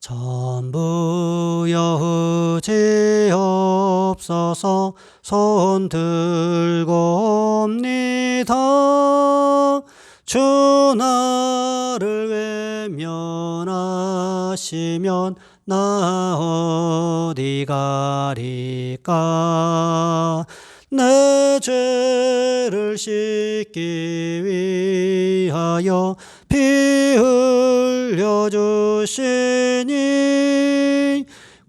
전부 여지 없어서 손 들고 옵니다. 주 나를 외면하시면 나 어디 가리까 내 죄를 씻기 위하여 피 흘려 주시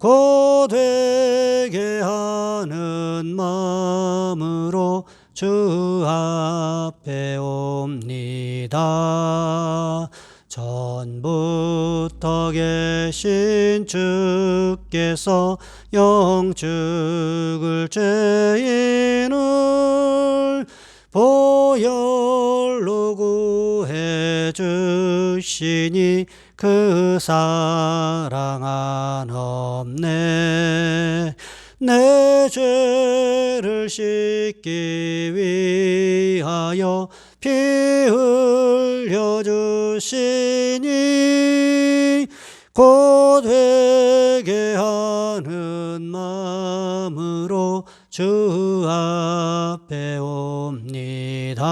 니 고되게 하는 마음으로 주 앞에 옵니다. 전부터 계신 주께서 영축을 죄인을 보혈로 구해 주시니 그 사랑 안 없네 내 죄를 씻기 위하여 피 흘려 주시니 고되게 하는 마음으로 주 앞에 옵니다.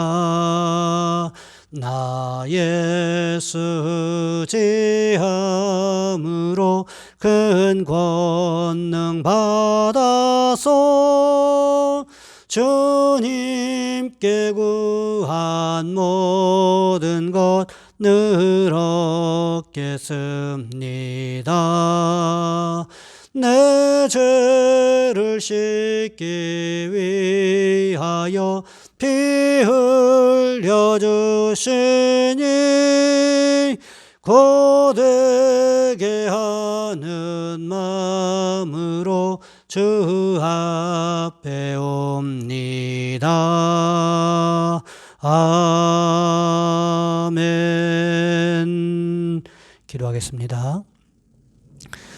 나의 수지함으로 큰 권능 받아서 주님께 구한 모든 것늘 얻겠습니다. 내 죄를 씻기 위하여 피 흘려 주시니 고되게 하는 마음으로 주 앞에 옵니다. 아멘. 기도하겠습니다.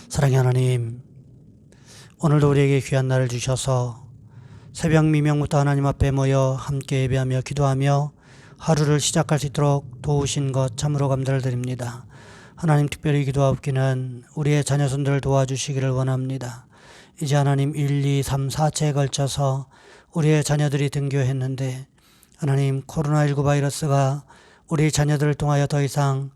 사랑의 하나님, 오늘도 우리에게 귀한 날을 주셔서 새벽 미명부터 하나님 앞에 모여 함께 예배하며 기도하며 하루를 시작할 수 있도록 도우신 것 참으로 감사를 드립니다. 하나님 특별히 기도하옵기는 우리의 자녀손들을 도와주시기를 원합니다. 이제 하나님 1, 2, 3, 4차에 걸쳐서 우리의 자녀들이 등교했는데 하나님 코로나19 바이러스가 우리 자녀들을 통하여 더 이상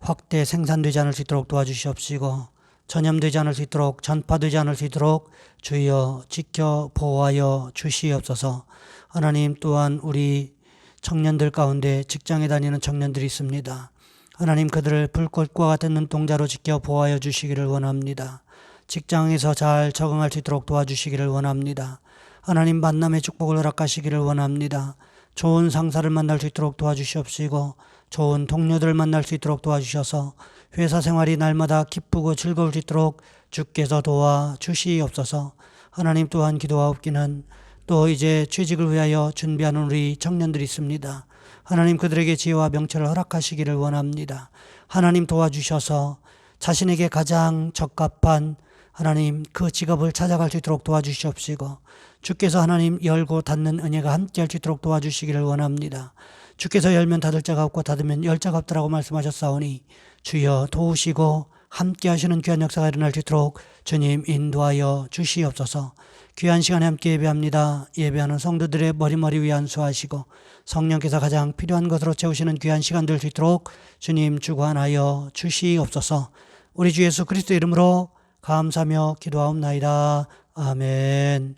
확대 생산되지 않을 수 있도록 도와주시옵시고 전염되지 않을 수 있도록 전파되지 않을 수 있도록 주여 지켜 보호하여 주시옵소서. 하나님 또한 우리 청년들 가운데 직장에 다니는 청년들이 있습니다. 하나님 그들을 불꽃과 같은 눈동자로 지켜 보호하여 주시기를 원합니다. 직장에서 잘 적응할 수 있도록 도와주시기를 원합니다. 하나님 만남의 축복을 허락하시기를 원합니다. 좋은 상사를 만날 수 있도록 도와주시옵시고 좋은 동료들을 만날 수 있도록 도와주셔서 회사 생활이 날마다 기쁘고 즐거울 수 있도록 주께서 도와 주시옵소서. 하나님 또한 기도하옵기는 또 이제 취직을 위하여 준비하는 우리 청년들이 있습니다. 하나님 그들에게 지혜와 명철을 허락하시기를 원합니다. 하나님 도와주셔서 자신에게 가장 적합한 하나님 그 직업을 찾아갈 수 있도록 도와주시옵시고 주께서 하나님 열고 닫는 은혜가 함께 할 수 있도록 도와주시기를 원합니다. 주께서 열면 닫을 자가 없고 닫으면 열 자가 없더라고 말씀하셨사오니 주여 도우시고 함께 하시는 귀한 역사가 일어날 수 있도록 주님 인도하여 주시옵소서 귀한 시간에 함께 예배합니다. 예배하는 성도들의 머리머리 위에 안수하시고 성령께서 가장 필요한 것으로 채우시는 귀한 시간 될 수 있도록 주님 주관하여 주시옵소서 우리 주 예수 그리스도 이름으로 감사하며 기도하옵나이다. 아멘.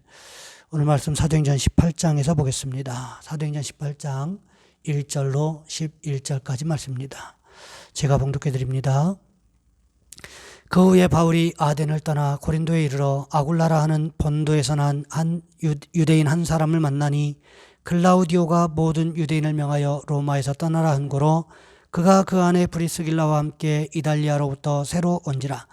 오늘 말씀 사도행전 18장에서 보겠습니다. 사도행전 18장 1절로 11절까지 말씀입니다. 제가 봉독해 드립니다. 그 후에 바울이 아덴을 떠나 고린도에 이르러 아굴라라 하는 본도에서 난 한 유대인 한 사람을 만나니 글라우디오가 모든 유대인을 명하여 로마에서 떠나라 한 고로 그가 그 안에 브리스길라와 함께 이달리아로부터 새로 온지라.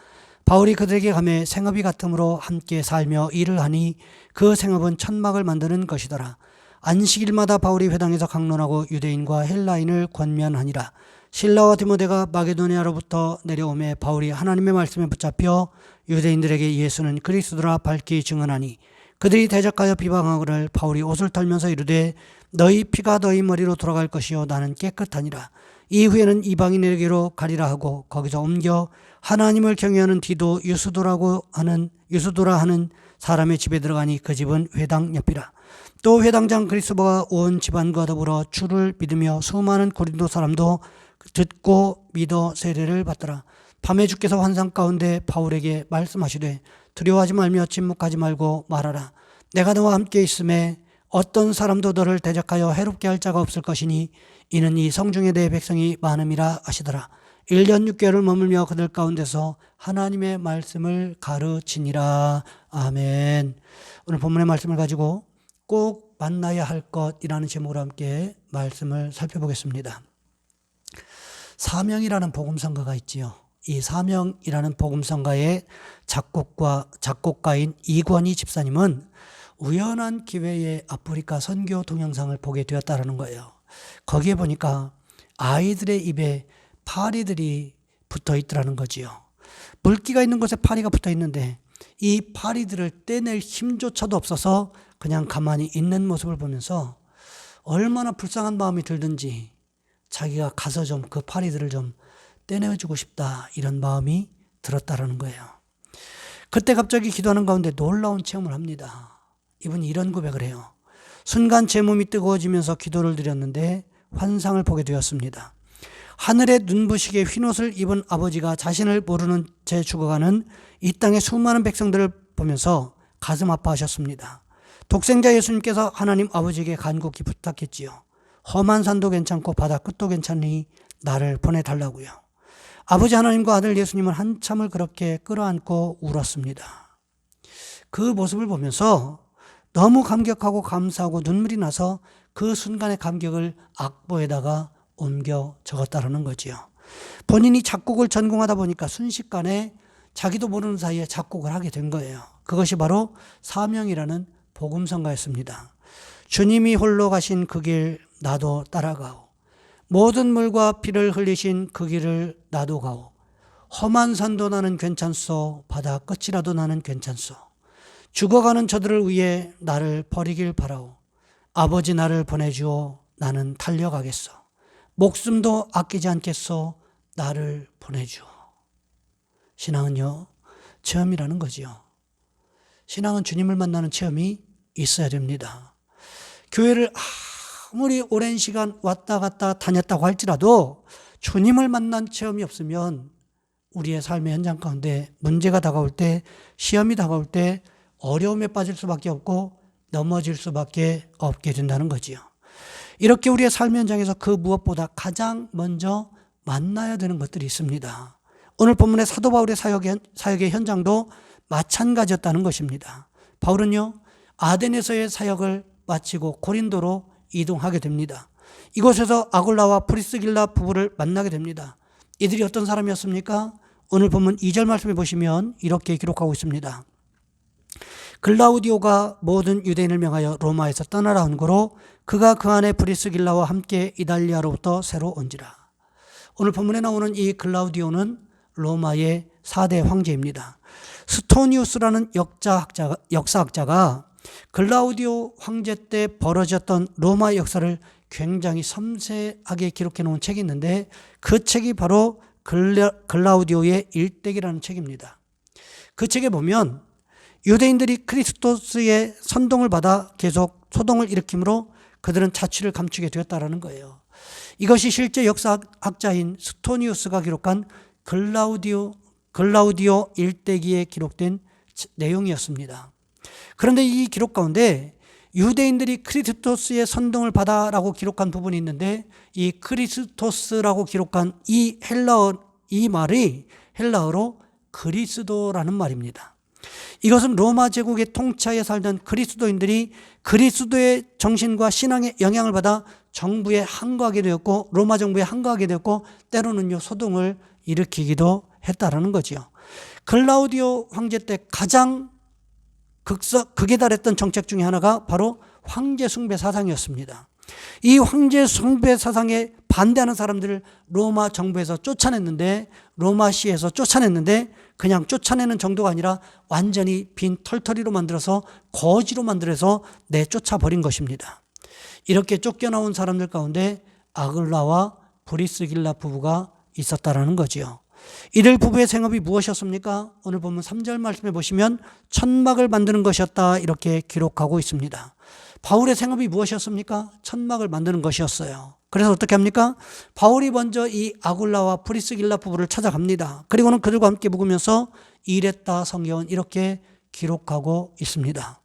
바울이 그들에게 가매 생업이 같음으로 함께 살며 일을 하니 그 생업은 천막을 만드는 것이더라. 안식일마다 바울이 회당에서 강론하고 유대인과 헬라인을 권면하니라 신라와 디모데가 마게도니아로부터 내려오매 바울이 하나님의 말씀에 붙잡혀 유대인들에게 예수는 그리스도라 밝히 증언하니 그들이 대적하여 비방하거늘 바울이 옷을 털면서 이르되 너희 피가 너희 머리로 돌아갈 것이요 나는 깨끗하니라. 이후에는 이방인에게로 가리라 하고 거기서 옮겨 하나님을 경외하는 디도 유수도라고 하는 유수도라 하는 사람의 집에 들어가니 그 집은 회당 옆이라. 또 회당장 그리스도가 온 집안과 더불어 주를 믿으며 수많은 고린도 사람도 듣고 믿어 세례를 받더라. 밤에 주께서 환상 가운데 바울에게 말씀하시되 두려워하지 말며 침묵하지 말고 말하라. 내가 너와 함께 있음에 어떤 사람도 너를 대적하여 해롭게 할 자가 없을 것이니 이는 이 성중에 대해 백성이 많음이라 하시더라. 1년 6개월을 머물며 그들 가운데서 하나님의 말씀을 가르치니라. 아멘. 오늘 본문의 말씀을 가지고 꼭 만나야 할 것이라는 제목으로 함께 말씀을 살펴보겠습니다. 사명이라는 복음성가가 있지요. 이 사명이라는 복음성가의 작곡과 작곡가인 이권희 집사님은 우연한 기회에 아프리카 선교 동영상을 보게 되었다라는 거예요. 거기에 보니까 아이들의 입에 파리들이 붙어 있더라는 거지요. 물기가 있는 곳에 파리가 붙어 있는데 이 파리들을 떼낼 힘조차도 없어서 그냥 가만히 있는 모습을 보면서 얼마나 불쌍한 마음이 들든지 자기가 가서 좀 그 파리들을 좀 떼내주고 싶다 이런 마음이 들었다라는 거예요. 그때 갑자기 기도하는 가운데 놀라운 체험을 합니다. 이분이 이런 고백을 해요. 순간 제 몸이 뜨거워지면서 기도를 드렸는데 환상을 보게 되었습니다. 하늘의 눈부시게 흰옷을 입은 아버지가 자신을 모르는 채 죽어가는 이 땅의 수많은 백성들을 보면서 가슴 아파하셨습니다. 독생자 예수님께서 하나님 아버지에게 간곡히 부탁했지요. 험한 산도 괜찮고 바다 끝도 괜찮으니 나를 보내달라고요. 아버지 하나님과 아들 예수님은 한참을 그렇게 끌어안고 울었습니다. 그 모습을 보면서 너무 감격하고 감사하고 눈물이 나서 그 순간의 감격을 악보에다가 옮겨 적었다라는 거지요. 본인이 작곡을 전공하다 보니까 순식간에 자기도 모르는 사이에 작곡을 하게 된 거예요. 그것이 바로 사명이라는 복음성가였습니다. 주님이 홀로 가신 그 길 나도 따라가오. 모든 물과 피를 흘리신 그 길을 나도 가오. 험한 산도 나는 괜찮소. 바다 끝이라도 나는 괜찮소. 죽어가는 저들을 위해 나를 버리길 바라오. 아버지 나를 보내주오. 나는 달려가겠소. 목숨도 아끼지 않겠소. 나를 보내주오. 신앙은요, 체험이라는 거지요. 신앙은 주님을 만나는 체험이 있어야 됩니다. 교회를 아무리 오랜 시간 왔다 갔다 다녔다고 할지라도 주님을 만난 체험이 없으면 우리의 삶의 현장 가운데 문제가 다가올 때, 시험이 다가올 때 어려움에 빠질 수밖에 없고 넘어질 수밖에 없게 된다는 거지요. 이렇게 우리의 삶 현장에서 그 무엇보다 가장 먼저 만나야 되는 것들이 있습니다. 오늘 본문의 사도 바울의 사역의, 사역의 현장도 마찬가지였다는 것입니다. 바울은요, 아덴에서의 사역을 마치고 고린도로 이동하게 됩니다. 이곳에서 아굴라와 프리스길라 부부를 만나게 됩니다. 이들이 어떤 사람이었습니까? 오늘 본문 2절 말씀에 보시면 이렇게 기록하고 있습니다. 글라우디오가 모든 유대인을 명하여 로마에서 떠나라 한 거로 그가 그 안에 브리스길라와 함께 이달리아로부터 새로 온지라. 오늘 본문에 나오는 이 글라우디오는 로마의 4대 황제입니다. 스토니우스라는 역사학자가, 역사학자가 글라우디오 황제 때 벌어졌던 로마 역사를 굉장히 섬세하게 기록해 놓은 책이 있는데 그 책이 바로 글라, 글라우디오의 일대기라는 책입니다. 그 책에 보면 유대인들이 크리스토스의 선동을 받아 계속 소동을 일으키므로 그들은 자취를 감추게 되었다라는 거예요. 이것이 실제 역사학자인 스토니우스가 기록한 글라우디오 글라우디오 일대기에 기록된 내용이었습니다. 그런데 이 기록 가운데 유대인들이 크리스토스의 선동을 받아라고 기록한 부분이 있는데 이 크리스토스라고 기록한 이 헬라어 이 말이 헬라어로 그리스도라는 말입니다. 이것은 로마 제국의 통치하에 살던 그리스도인들이 그리스도의 정신과 신앙의 영향을 받아 정부에 항거하게 되었고 로마 정부에 항거하게 되었고 때로는요 소동을 일으키기도 했다라는 거지요. 클라우디오 황제 때 가장 극서, 극에 달했던 정책 중에 하나가 바로 황제 숭배 사상이었습니다. 이 황제 숭배 사상에 반대하는 사람들을 로마 정부에서 쫓아냈는데 로마시에서 쫓아냈는데 그냥 쫓아내는 정도가 아니라 완전히 빈 털터리로 만들어서 거지로 만들어서 내쫓아 버린 것입니다. 이렇게 쫓겨나온 사람들 가운데 아글라와 브리스길라 부부가 있었다라는 거지요. 이들 부부의 생업이 무엇이었습니까? 오늘 보면 3절 말씀해 보시면 천막을 만드는 것이었다 이렇게 기록하고 있습니다. 바울의 생업이 무엇이었습니까? 천막을 만드는 것이었어요. 그래서 어떻게 합니까? 바울이 먼저 이 아굴라와 프리스길라 부부를 찾아갑니다. 그리고는 그들과 함께 묵으면서 일했다 성경은 이렇게 기록하고 있습니다.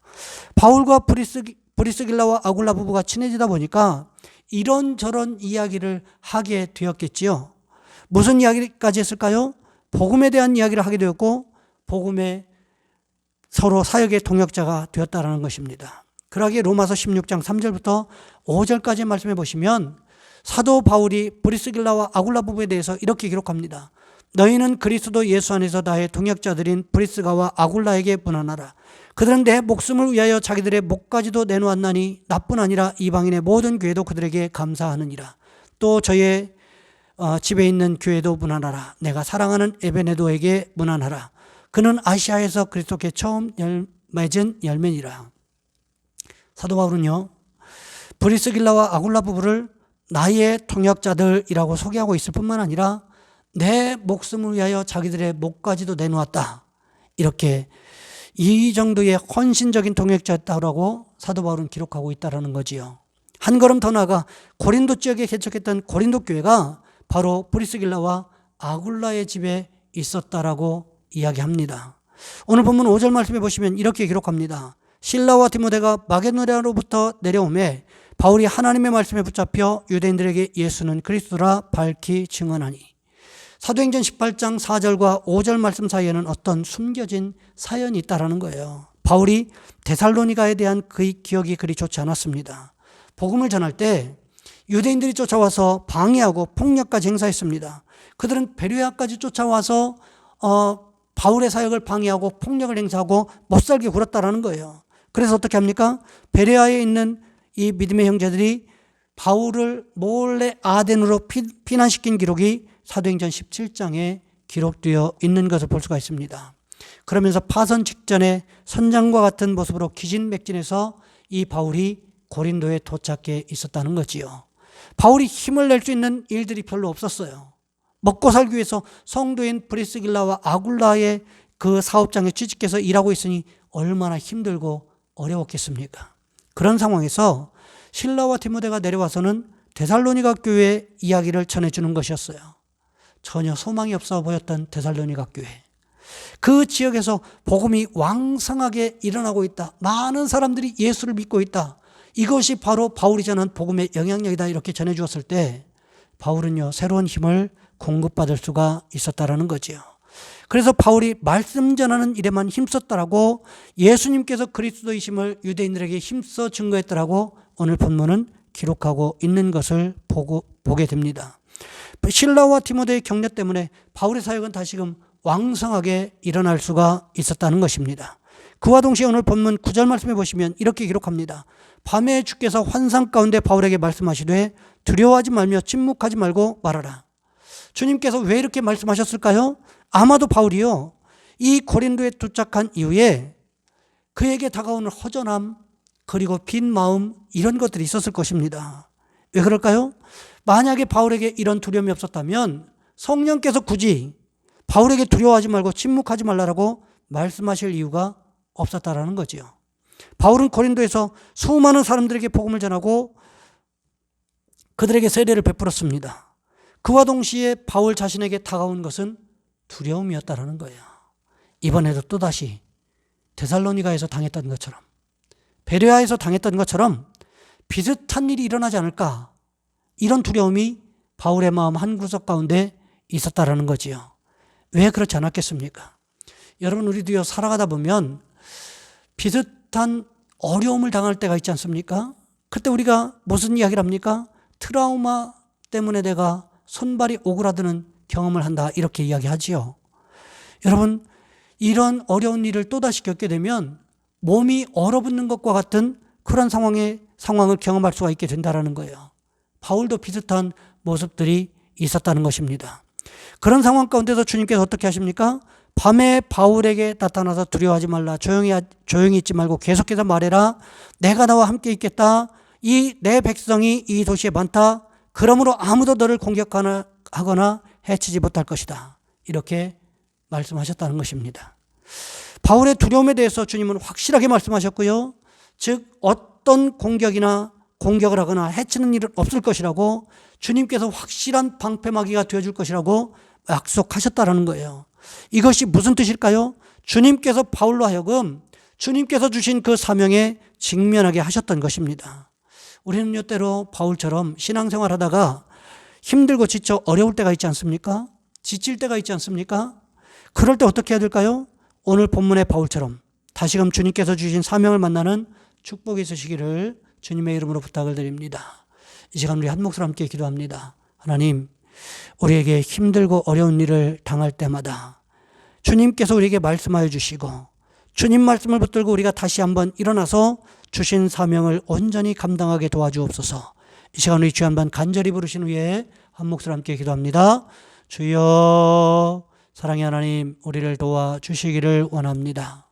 바울과 프리스, 프리스길라와 아굴라 부부가 친해지다 보니까 이런저런 이야기를 하게 되었겠지요. 무슨 이야기까지 했을까요? 복음에 대한 이야기를 하게 되었고 복음에 서로 사역의 동역자가 되었다라는 것입니다. 그러기에 로마서 16장 3절부터 5절까지 말씀해 보시면 사도 바울이 브리스길라와 아굴라 부부에 대해서 이렇게 기록합니다. 너희는 그리스도 예수 안에서 나의 동역자들인 브리스가와 아굴라에게 문안하라. 그들은 내 목숨을 위하여 자기들의 목까지도 내놓았나니 나뿐 아니라 이방인의 모든 교회도 그들에게 감사하느니라. 또 저의 어, 집에 있는 교회도 문안하라. 내가 사랑하는 에베네도에게 문안하라. 그는 아시아에서 그리스도께 처음 열, 맺은 열매니라. 사도 바울은요, 브리스길라와 아굴라 부부를 나의 통역자들이라고 소개하고 있을 뿐만 아니라 내 목숨을 위하여 자기들의 목까지도 내놓았다. 이렇게 이 정도의 헌신적인 통역자였다고 사도 바울은 기록하고 있다는 거지요. 한 걸음 더 나아가 고린도 지역에 개척했던 고린도 교회가 바로 브리스길라와 아굴라의 집에 있었다라고 이야기합니다. 오늘 본문 5절 말씀해 보시면 이렇게 기록합니다. 신라와 디모데가 마게도냐로부터 내려오매 바울이 하나님의 말씀에 붙잡혀 유대인들에게 예수는 그리스도라 밝히 증언하니 사도행전 18장 4절과 5절 말씀 사이에는 어떤 숨겨진 사연이 있다라는 거예요. 바울이 데살로니가에 대한 그의 기억이 그리 좋지 않았습니다. 복음을 전할 때 유대인들이 쫓아와서 방해하고 폭력까지 행사했습니다. 그들은 베르야까지 쫓아와서 어, 바울의 사역을 방해하고 폭력을 행사하고 못살게 굴었다라는 거예요. 그래서 어떻게 합니까? 베레아에 있는 이 믿음의 형제들이 바울을 몰래 아덴으로 피 난시킨 기록이 사도행전 17장에 기록되어 있는 것을 볼 수가 있습니다. 그러면서 파선 직전에 선장과 같은 모습으로 기진맥진해서 이 바울이 고린도에 도착해 있었다는 거지요. 바울이 힘을 낼 수 있는 일들이 별로 없었어요. 먹고 살기 위해서 성도인 브리스길라와 아굴라의 그 사업장에 취직해서 일하고 있으니 얼마나 힘들고 어려웠겠습니까? 그런 상황에서 신라와 디모데가 내려와서는 데살로니가 교회 이야기를 전해주는 것이었어요. 전혀 소망이 없어 보였던 데살로니가 교회. 그 지역에서 복음이 왕성하게 일어나고 있다. 많은 사람들이 예수를 믿고 있다. 이것이 바로 바울이 전한 복음의 영향력이다. 이렇게 전해 주었을 때 바울은요, 새로운 힘을 공급받을 수가 있었다라는 거지요. 그래서 바울이 말씀 전하는 일에만 힘썼다라고 예수님께서 그리스도이심을 유대인들에게 힘써 증거했다라고 오늘 본문은 기록하고 있는 것을 보고, 보게 됩니다. 신라와 디모데의 격려 때문에 바울의 사역은 다시금 왕성하게 일어날 수가 있었다는 것입니다. 그와 동시에 오늘 본문 9절 말씀해 보시면 이렇게 기록합니다. 밤에 주께서 환상 가운데 바울에게 말씀하시되 두려워하지 말며 침묵하지 말고 말하라. 주님께서 왜 이렇게 말씀하셨을까요? 아마도 바울이요. 이 고린도에 도착한 이후에 그에게 다가오는 허전함 그리고 빈 마음 이런 것들이 있었을 것입니다. 왜 그럴까요? 만약에 바울에게 이런 두려움이 없었다면 성령께서 굳이 바울에게 두려워하지 말고 침묵하지 말라라고 말씀하실 이유가 없었다라는 거지요. 바울은 고린도에서 수많은 사람들에게 복음을 전하고 그들에게 세례를 베풀었습니다. 그와 동시에 바울 자신에게 다가온 것은 두려움이었다라는 거예요. 이번에도 또다시 데살로니가에서 당했던 것처럼 베레아에서 당했던 것처럼 비슷한 일이 일어나지 않을까 이런 두려움이 바울의 마음 한 구석 가운데 있었다라는 거지요. 왜 그렇지 않았겠습니까? 여러분 우리도요 살아가다 보면 비슷 한 어려움을 당할 때가 있지 않습니까? 그때 우리가 무슨 이야기를 합니까? 트라우마 때문에 내가 손발이 오그라드는 경험을 한다 이렇게 이야기하지요. 여러분 이런 어려운 일을 또다시 겪게 되면 몸이 얼어붙는 것과 같은 그런 상황의 상황을 경험할 수가 있게 된다라는 거예요. 바울도 비슷한 모습들이 있었다는 것입니다. 그런 상황 가운데서 주님께서 어떻게 하십니까? 밤에 바울에게 나타나서 두려워하지 말라. 조용히, 하- 조용히 있지 말고 계속해서 말해라. 내가 나와 함께 있겠다. 이 내 백성이 이 도시에 많다. 그러므로 아무도 너를 공격하거나 하거나 해치지 못할 것이다. 이렇게 말씀하셨다는 것입니다. 바울의 두려움에 대해서 주님은 확실하게 말씀하셨고요. 즉 어떤 공격이나 공격을 하거나 해치는 일은 없을 것이라고 주님께서 확실한 방패막이가 되어줄 것이라고 약속하셨다라는 거예요. 이것이 무슨 뜻일까요? 주님께서 바울로 하여금 주님께서 주신 그 사명에 직면하게 하셨던 것입니다. 우리는 요 때로 바울처럼 신앙생활 하다가 힘들고 지쳐 어려울 때가 있지 않습니까? 지칠 때가 있지 않습니까? 그럴 때 어떻게 해야 될까요? 오늘 본문의 바울처럼 다시금 주님께서 주신 사명을 만나는 축복이 있으시기를 주님의 이름으로 부탁을 드립니다. 이 시간 우리 한 목소리 함께 기도합니다. 하나님, 우리에게 힘들고 어려운 일을 당할 때마다 주님께서 우리에게 말씀하여 주시고 주님 말씀을 붙들고 우리가 다시 한번 일어나서 주신 사명을 온전히 감당하게 도와주옵소서. 이 시간 우리 주 한 번 간절히 부르신 후에 한 목소리 함께 기도합니다. 주여 사랑의 하나님 우리를 도와 주시기를 원합니다.